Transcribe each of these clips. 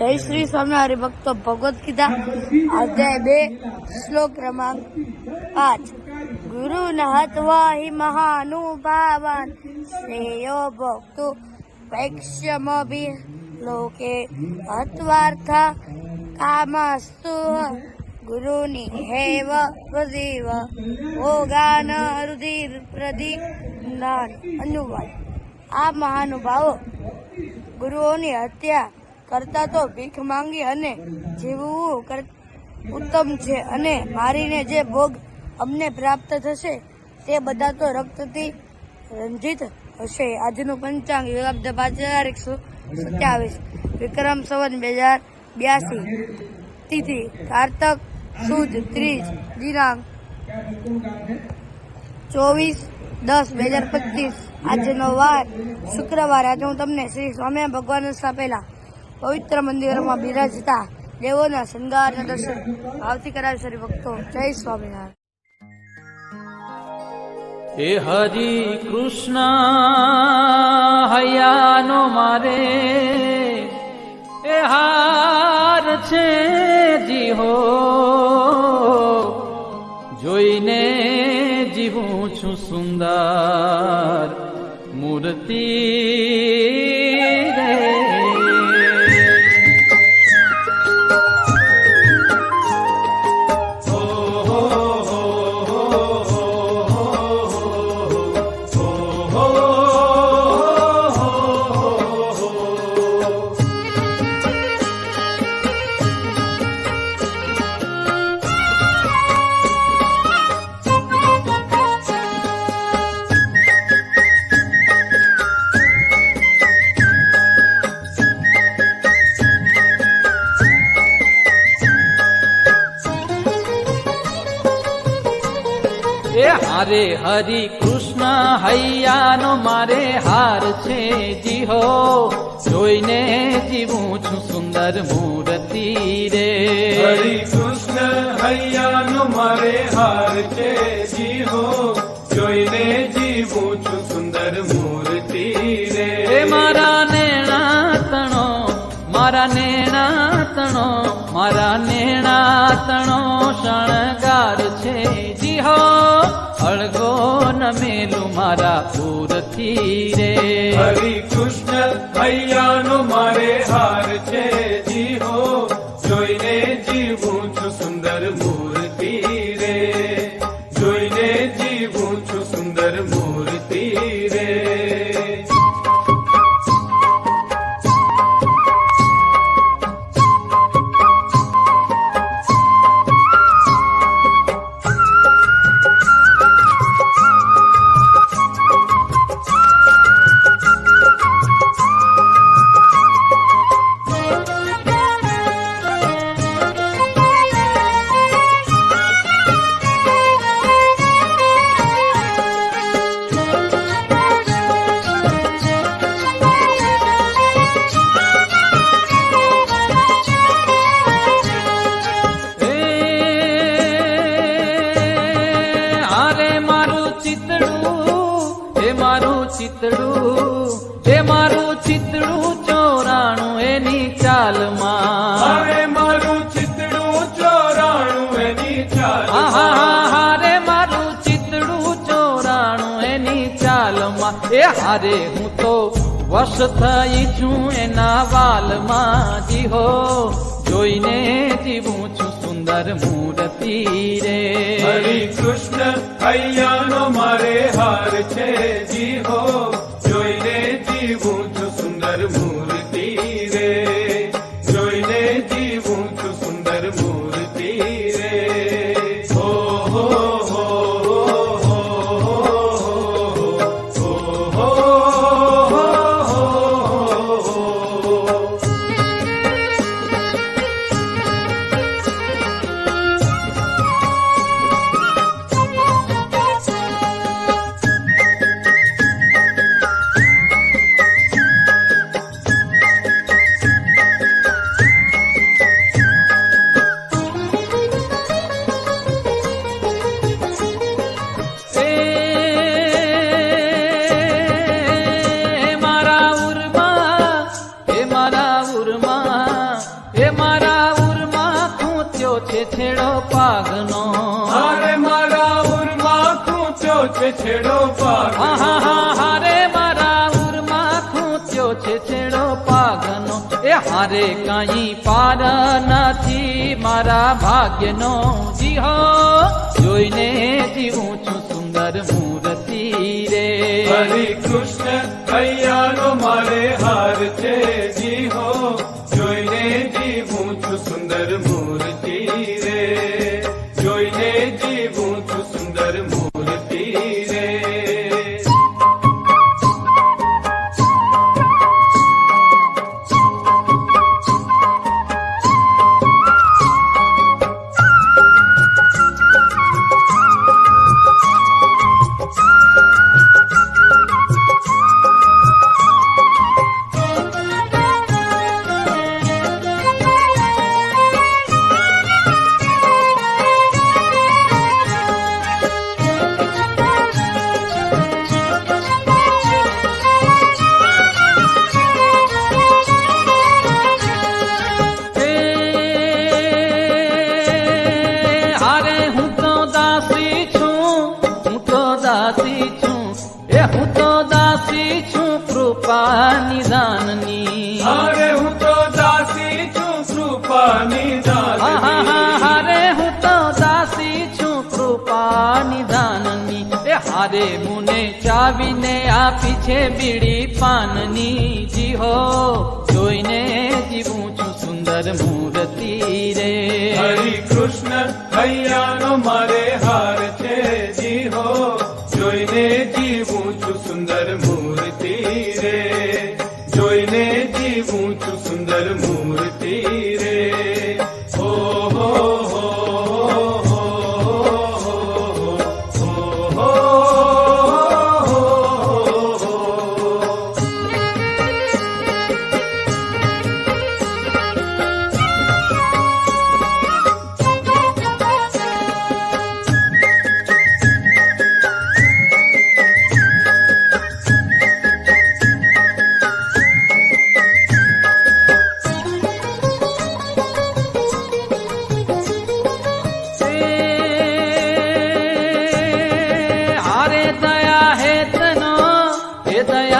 જય શ્રી સ્વામી હરિભક્તો ભગવદ્ ગીતા, અધ્યાય બે, શ્લોક ક્રમાંક પાંચ. ગુરુ હત્વા હિ મહાનુભાવાન, શ્રેયો ભોક્તુ વૈક્ષ્યમભિ લોકે હત્વાર્થ કામસ્તુ ગુરુની હેવ પ્રદીવ ઓગાન રુધિર પ્રદીપ અનુવાદ. આ મહાનુભાવો ગુરુઓની હત્યા કરતા તો ભીખ માંગી અને જીવવું ઉત્તમ છે અને મારીને જે ભોગ અમને પ્રાપ્ત થશે, તે બધા તો રક્તથી રંજિત હશે. આજનું પંચાંગ યુગાબ્દ પાંચ હજાર એકસો સત્યાવીસ. વિક્રમ સંવત બે હજાર બ્યાસી. તિથિ, કારતક, સુદ, ત્રીજ, દિનાંક ચોવીસ દસ બે હજાર પચીસ. આજનો વાર શુક્રવાર. આજે હું તમને શ્રી સ્વામી ભગવાન સ્થાપેલા પવિત્ર મંદિરોમાં બિરાજતા દેવોના શૃંગારના દર્શન ભાવથી કરાવી શ્રી ભક્તો. જય સ્વામિનારાયણ. હે હરિ કૃષ્ણ, હૈયાનો મારે. એ હાર છે જી હો જોઈને જીવું છું સુંદર મૂર્તિ. હારે હરિ કૃષ્ણ હૈયાનો મારે હાર છે જી હો જોઈને જીવું છું સુંદર મૂર્તિ રે. હરિ કૃષ્ણ હૈયાનો મારે હાર છે જીવો જોઈને જીવું છું સુંદર મૂર્તિ રે. મારા નેણા તણો મારા નેણા તણો મારા નેણા તણો શણગાર છે જી હો, અળગો ન મેલું મારા પૂરથી રે. હરે કૃષ્ણ હૈયાનો મારે હાર છે જીવો, જોઈને જીવું છું સુંદર મૂર્તિ રે. જોઈને જીવું છું એ હું તો વશ થઈ છું એના વાલમાં જીહો. જોઈને જીવું છું સુંદર મૂર્તિ રે. હરે કૃષ્ણ હૈયાનો મારે હાર છે જીવો જોઈને જીવું છું સુંદર મૂર્તિ હારે કાંઈ પાર નથી મારા ભાગ્યનો જીહો. જોઈને જીવું છું સુંદર મૂર્તિ રે. હરે કૃષ્ણ કૈયાનો મારે હાર છે જી કૃપા નિદાનની હારે હું તો દાસી છું આહા હારે હું તો દાસી છું કૃપા નિદાનની એ હારે મુને ચાવીને આપી છે બીડી પાનની. જી હો જોઈને જીવું છું સુંદર મૂર્તિ રે. હરે કૃષ્ણ હૈયાનો મારે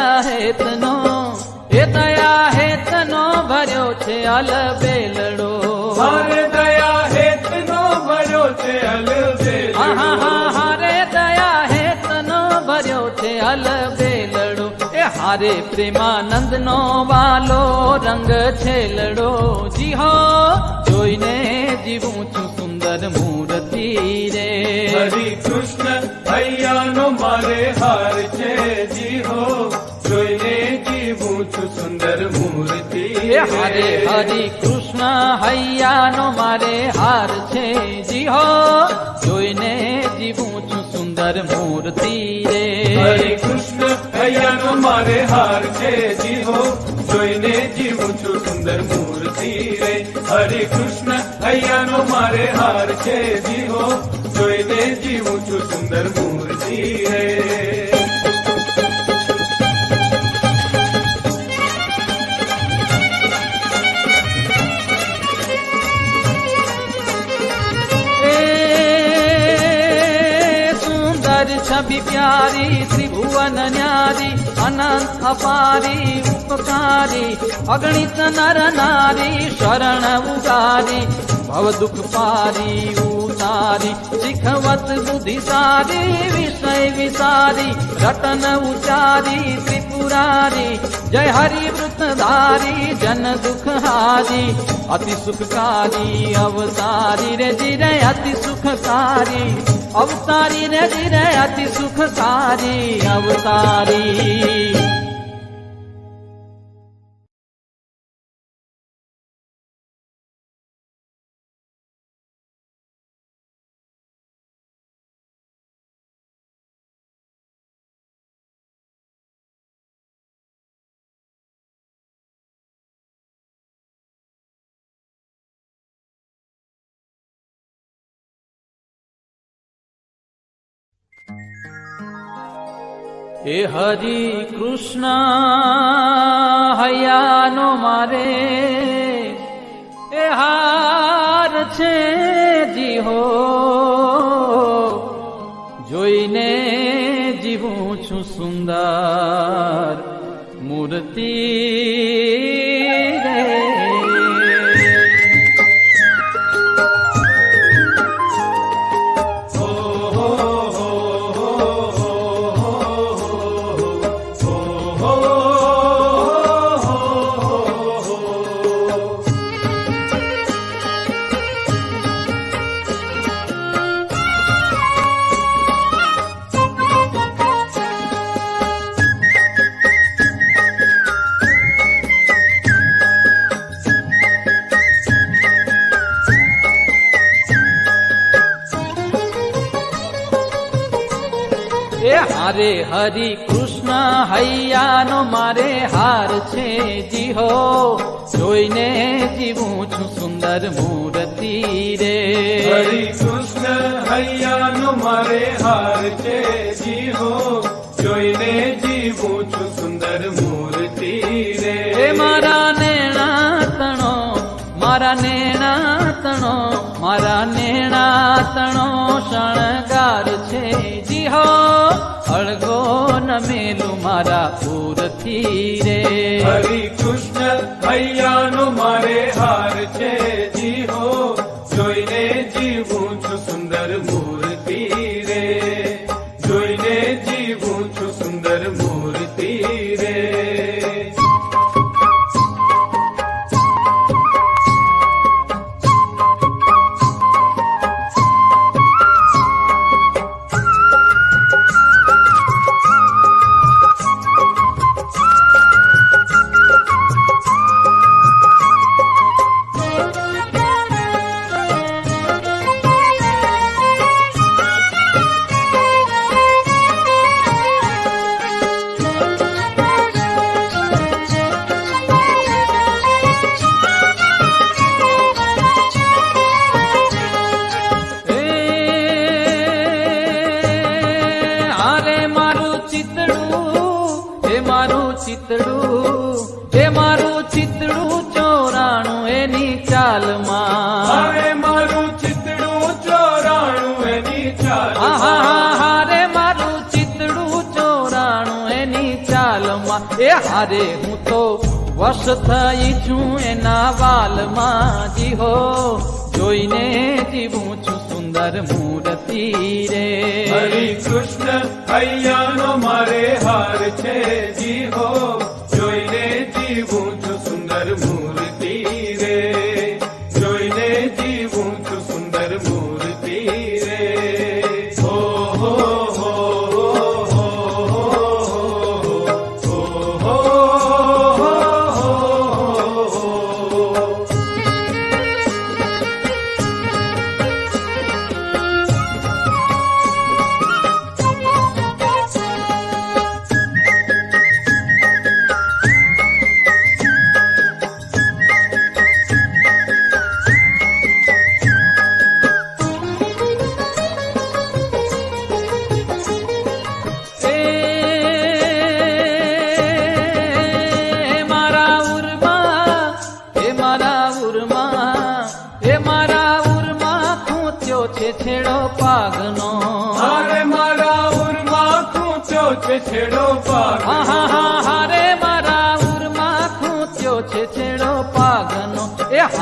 હે હેતનો હે દયા હેતનો ભર્યો છે અલબેલડો મારે દયા હેતનો ભર્યો છે અલબેલ આહા હારે દયા હેતનો ભર્યો છે અલબેલડો એ હારે પ્રેમાનંદ નો વાલો રંગ છેલડો જી હો જોઈને જીવું છું સુંદર મૂર્તિ રે. હરે કૃષ્ણ હૈયાનો મારે હાર છે. જી હો હરે હરે કૃષ્ણ હૈયાનો મારે હાર છે જી હો. જોઈને જીવું છું સુંદર મૂર્તિ રે. હરે કૃષ્ણ હૈયાનો મારે હાર છે જી હો. જોઈને જીવું છું સુંદર મૂર્તિ રે. હરે કૃષ્ણ હૈયાનો મારે હાર છે જી હો. જોઈને જીવું છું સુંદર મૂર્તિ રે. न्यारी त्रिभुवन न्यारी अनंत अपारी उपकारी अगणित नर नारी शरण उगारी भव दुख पारी उतारी शिखवत बुद्धि सारी विषय विसारी रतन उचारी त्रिपुरारी जय हरि वृतधारी जन दुखहारी अति सुखकारी अवतारी रे जी अति सुखकारी। અવતારી રે ધીરે અતિ સુખકારી અવતારી. એ હરી કૃષ્ણ હૈયાનો મારે એ હાર છે જી હો જોઈને જીવું છું સુંદર એ હારે હરી કૃષ્ણ હૈયાનો મારે હાર છે જીહો. જોઈને જીવું છું સુંદર મૂર્તિ રે. હરે કૃષ્ણ હૈયાનો મારે હાર છે જી હો જોઈને જીવું છું સુંદર મૂર્તિ રે. મારા નેણા તણો મારા નેણા તણો મારા નેણા તણો શણગાર છે જી હો અળગો નમેલું મારા પૂરથી રે. હરે કૃષ્ણ મારે હાર છે. હારે હું તો વશ થઈ છું એના વાલમાં જી હો. જોઈને જીવું છું સુંદર મૂર્તિ રે. હરે કૃષ્ણ હૈયાનો મારે હાર છે જી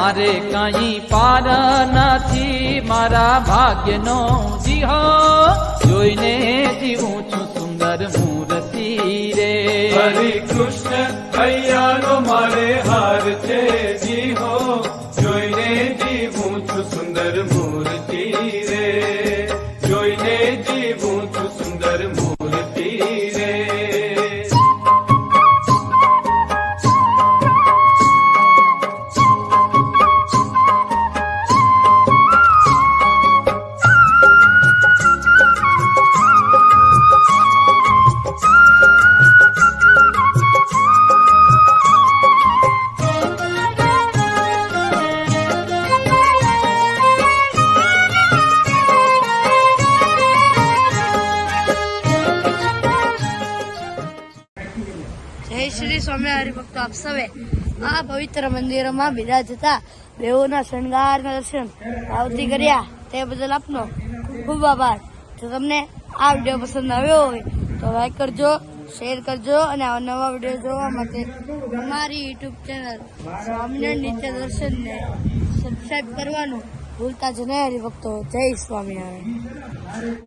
હારે કાંઈ પાર નથી, મારા ભાગ્યનો જીહો. જોઈને જીવું છું સુંદર મૂર્તિ રે. હરે કૃષ્ણ હૈયાનો મારે હાર છે જી શ્રી સ્વામિનારાયણ ભક્તો આપ સૌએ આ પવિત્ર મંદિરોમાં બિરાજતા દેવોના શણગારના દર્શન આવતી કર્યા. તે બદલ આપનો ખૂબ આભાર. જો તમને આ વીડિયો પસંદ આવ્યો હોય તો લાઈક કરજો શેર કરજો અને આવા નવા વીડિયો જોવા માટે અમારી યુટ્યુબ ચેનલ સ્વામિનારાયણ નીચે દર્શનને સબસ્ક્રાઈબ કરવાનું ભૂલતા જ નહીં હરિભક્તો. જય સ્વામિનારાયણ.